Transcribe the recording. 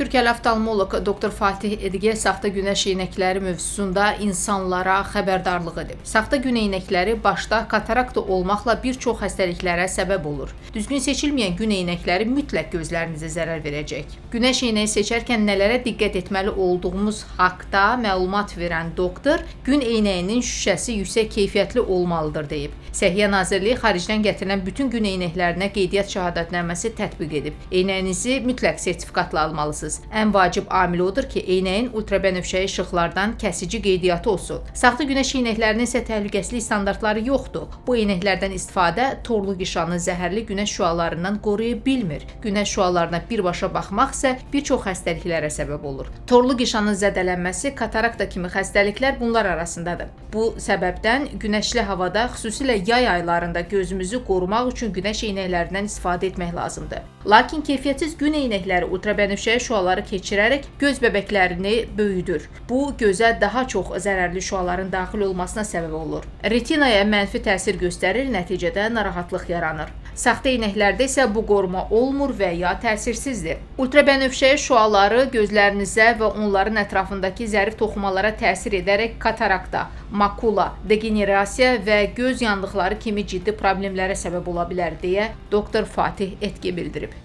Türkiyə oftalmoloq doktor Fatih Edige saxta günəş eynəkləri mövzusunda insanlara xəbərdarlıq edib. Saxta gün eynəkləri başda katarakta olmaqla bir çox xəstəliklərə səbəb olur. Düzgün seçilməyən gün eynəkləri mütləq gözlərinizə zərər verəcək. Günəş eynəyi seçərkən nələrə diqqət etməli olduğumuz haqqda məlumat verən doktor gün eynəyinin şüşəsi yüksək keyfiyyətli olmalıdır deyib. Səhiyyə Nazirliyi xaricdən gətirilən bütün gün eynəklərinə qeydiyyat şahadətnaməsi tətbiq edib. Eynəyinizi mütləq sertifikatla almalısınız. Ən vacib amil odur ki, eynəyin ultrabənövşəyi işıqlardan kəsici qeydiyyatı olsun. Saxta günəş eynəklərinin isə təhlükəsizlik standartları yoxdur. Bu eynəklərdən istifadə torluq işanı zəhərli günəş şüalarından qoruya bilmir. Günəş şüalarına birbaşa baxmaq isə bir çox xəstəliklərə səbəb olur. Torluq işanın zədələnməsi, katarakta kimi xəstəliklər bunlar arasındadır. Bu səbəbdən günəşli havada, xüsusilə yay aylarında gözümüzü qorumaq üçün günəş eynəklərindən istifadə etmək lazımdır. Lakin keyfiyyətsiz gün eynəkləri ultrabənövşəyi şüaları keçirərək göz bəbəklərini böyüdür. Bu gözə daha çox zərərli şüaların daxil olmasına səbəb olur. Retinaya mənfi təsir göstərir, nəticədə narahatlıq yaranır. Saxta eynəklərdə isə bu qoruma olmur və ya təsirsizdir. Ultrabənövşəyi şüaları gözlərinizə və onların ətrafındakı zərif toxumalara təsir edərək katarakta, makula, degenerasiya və göz yandıqları kimi ciddi problemlərə səbəb ola bilər deyə doktor Fatih Etki bildirib.